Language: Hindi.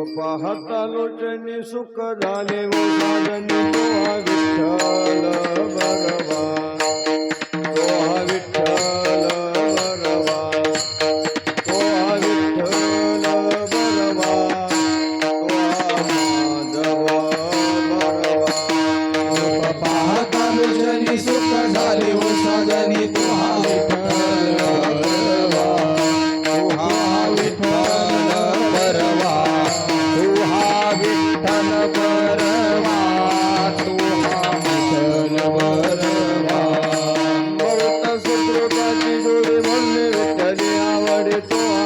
को पाहता लोचनी सुख जाने वो साधन तो विठ्ठल भगवान। तो विठ्ठल भगवान। तो विठ्ठल भगवान। तो माधव भगवान। पाहता लोचनी सुख जाने वो साधनी